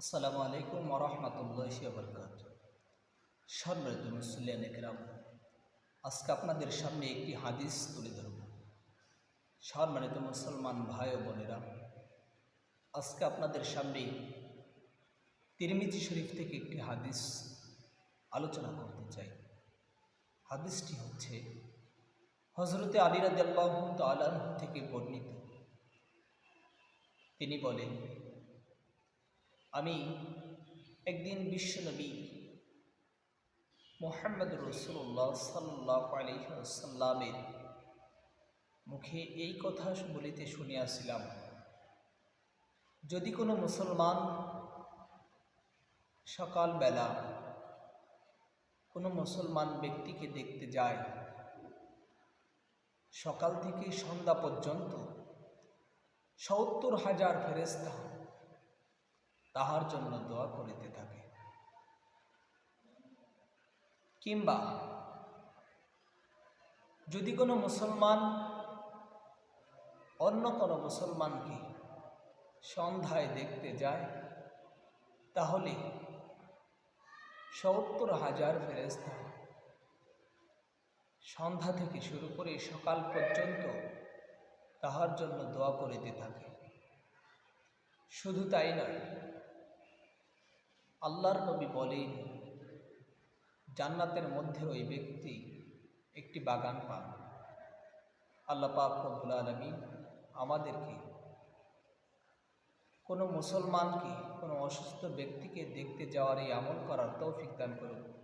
আসসালামু আলাইকুম ওরহমতুল্লাহ বরকাত সম্মানিত মুসলিয়ান একরাম, আজকে আপনাদের সামনে একটি হাদিস তুলে ধরব। সম্মানিত মুসলমান ভাই ও বোনেরা, আজকে আপনাদের সামনে তিরমিজি শরীফ থেকে একটি হাদিস আলোচনা করতে চাই। হাদিসটি হচ্ছে হজরতে আলী রাজ্লাহ তালাহ থেকে বর্ণিত। তিনি বলেন আমি একদিন বিশ্বনবী মোহাম্মদ রসুল্লাহ সাল্লাহ আলহিসাল্লামের মুখে এই কথা বলিতে শুনিয়াছিলাম, যদি কোনো মুসলমান সকালবেলা কোনো মুসলমান ব্যক্তিকে দেখতে যায়, সকাল থেকে সন্ধ্যা পর্যন্ত সত্তর হাজার ফেরেস্তা তাহার জন্য দোয়া করিতে থাকে। কিংবা যদি কোনো মুসলমান, অন্য কোনো মুসলমানকে সন্ধ্যায় দেখতে যায়, তাহলে সত্তর হাজার ফেরেস্তা সন্ধ্যা থেকে শুরু করে সকাল পর্যন্ত তাহার জন্য দোয়া করিতে থাকে। শুধু তাই নয় আল্লাহর নবী বলেন জান্নাতের মধ্যে ওই ব্যক্তি একটি বাগান পান। আল্লাহ পাক রব্বুল আলমী আমাদেরকে, কোনো মুসলমানকে, কোনো অসুস্থ ব্যক্তিকে দেখতে যাওয়ার এই আমল করার তৌফিক দান করুন।